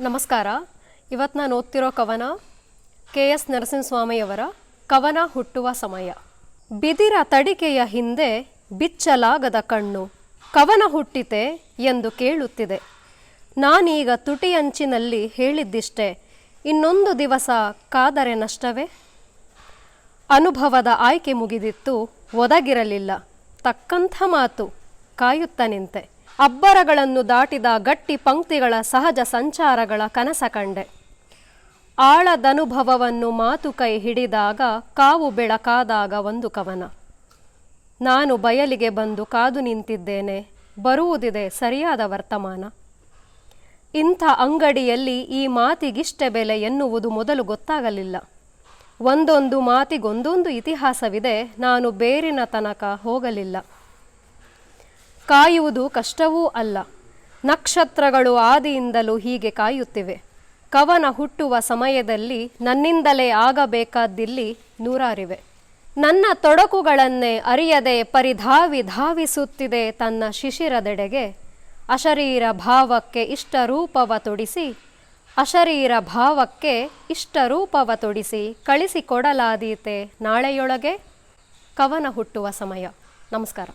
ನಮಸ್ಕಾರ. ಇವತ್ತು ನಾನು ಓದ್ತಿರೋ ಕವನ ಕೆ ಎಸ್ ನರಸಿಂಹಸ್ವಾಮಿಯವರ ಕವನ ಹುಟ್ಟುವ ಸಮಯ. ಬಿದಿರ ತಡಿಕೆಯ ಹಿಂದೆ ಬಿಚ್ಚಲಾಗದ ಕಣ್ಣು ಕವನ ಹುಟ್ಟಿತೆ ಎಂದು ಕೇಳುತ್ತಿದೆ. ನಾನೀಗ ತುಟಿಯಂಚಿನಲ್ಲಿ ಹೇಳಿದ್ದಿಷ್ಟೆ, ಇನ್ನೊಂದು ದಿವಸ ಕಾದರೆ ನಷ್ಟವೇ? ಅನುಭವದ ಆಯ್ಕೆ ಮುಗಿದಿತ್ತು, ಒದಗಿರಲಿಲ್ಲ. ತಕ್ಕಂಥ ಮಾತು, ಕಾಯುತ್ತ ನಿಂತೆ. ಅಬ್ಬರಗಳನ್ನು ದಾಟಿದ ಗಟ್ಟಿ ಪಂಕ್ತಿಗಳ ಸಹಜ ಸಂಚಾರಗಳ ಕನಸ ಕಂಡೆ. ಆಳದನುಭವವನ್ನು ಮಾತು ಕೈ ಹಿಡಿದಾಗ ಕಾವು ಬೆಳಕಾದಾಗ ಒಂದು ಕವನ. ನಾನು ಬಯಲಿಗೆ ಬಂದು ಕಾದು ನಿಂತಿದ್ದೇನೆ, ಬರುವುದಿದೆ ಸರಿಯಾದ ವರ್ತಮಾನ. ಇಂಥ ಅಂಗಡಿಯಲ್ಲಿ ಈ ಮಾತಿಗಿಷ್ಟೆ ಬೆಲೆ ಎನ್ನುವುದು ಮೊದಲು ಗೊತ್ತಾಗಲಿಲ್ಲ. ಒಂದೊಂದು ಮಾತಿಗೊಂದೊಂದು ಇತಿಹಾಸವಿದೆ, ನಾನು ಬೇರಿನ ತನಕ ಹೋಗಲಿಲ್ಲ. ಕಾಯುವುದು ಕಷ್ಟವೂ ಅಲ್ಲ. ನಕ್ಷತ್ರಗಳು ಆದಿಯಿಂದಲೂ ಹೀಗೆ ಕಾಯುತ್ತಿವೆ. ಕವನ ಹುಟ್ಟುವ ಸಮಯದಲ್ಲಿ ನನ್ನಿಂದಲೇ ಆಗಬೇಕಾದ್ದಿಲ್ಲಿ ನೂರಾರಿವೆ. ನನ್ನ ತೊಡಕುಗಳನ್ನೇ ಅರಿಯದೆ ಪರಿಧಾವಿ ಧಾವಿಸುತ್ತಿದೆ ತನ್ನ ಶಿಶಿರದೆಡೆಗೆ. ಅಶರೀರ ಭಾವಕ್ಕೆ ಇಷ್ಟ ರೂಪವ ತೊಡಿಸಿ, ಅಶರೀರ ಭಾವಕ್ಕೆ ಇಷ್ಟ ರೂಪವ ತೊಡಿಸಿ ಕಳಿಸಿಕೊಡಲಾದೀತೆ ನಾಳೆಯೊಳಗೆ ಕವನ ಹುಟ್ಟುವ ಸಮಯ. ನಮಸ್ಕಾರ.